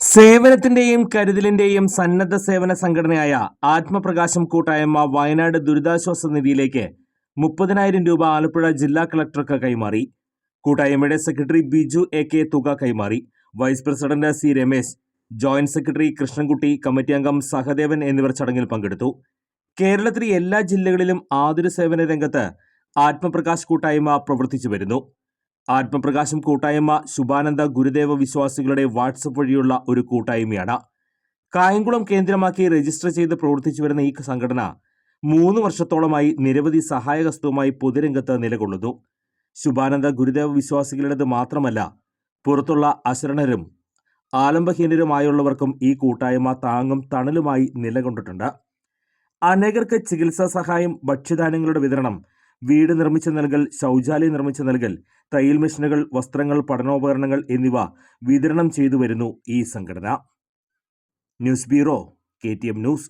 സേവനത്തിന്റെയും കരുതലിന്റെയും സന്നദ്ധ സേവന സംഘടനയായ ആത്മപ്രകാശം കൂട്ടായ്മ വയനാട് ദുരിതാശ്വാസ നിധിയിലേക്ക് മുപ്പതിനായിരം രൂപ ആലപ്പുഴ ജില്ലാ കളക്ടർക്ക് കൈമാറി. കൂട്ടായ്മയുടെ സെക്രട്ടറി ബിജു എ കെ തുക കൈമാറി. Vice president C Ramesh joint secretary Krishnankutty committee അംഗം സഹദേവൻ എന്നിവർ ചടങ്ങിൽ പങ്കെടുത്തു. കേരളത്തിലെ എല്ലാ ജില്ലകളിലും ആതുര സേവന രംഗത്ത് ആത്മപ്രകാശ് കൂട്ടായ്മ പ്രവർത്തിച്ചു വരുന്നു. ആത്മപ്രകാശം കൂട്ടായ്മ ശുഭാനന്ദ ഗുരുദേവ വിശ്വാസികളുടെ വാട്സപ്പ് വഴിയുള്ള ഒരു കൂട്ടായ്മയാണ്. കായംകുളം കേന്ദ്രമാക്കി രജിസ്റ്റർ ചെയ്ത് പ്രവർത്തിച്ചു വരുന്ന ഈ സംഘടന മൂന്ന് വർഷത്തോളമായി നിരവധി സഹായഹസ്തവുമായി പൊതുരംഗത്ത് നിലകൊള്ളുന്നു. ശുഭാനന്ദ ഗുരുദേവ വിശ്വാസികളുടേത് മാത്രമല്ല പുറത്തുള്ള അശരണരും ആലംബഹീനരുമായുള്ളവർക്കും ഈ കൂട്ടായ്മ താങ്ങും തണലുമായി നിലകൊണ്ടിട്ടുണ്ട്. അനേകർക്ക് ചികിത്സാ സഹായം ഭക്ഷ്യധാന്യങ്ങളുടെ വിതരണം വീട് നിർമ്മിച്ചു നൽകൽ ശൗചാലയം നിർമ്മിച്ചു നൽകൽ തയ്യൽ മെഷീനുകൾ വസ്ത്രങ്ങൾ പഠനോപകരണങ്ങൾ എന്നിവ വിതരണം ചെയ്തു വരുന്നു ഈ സംഘടന. News bureau K news.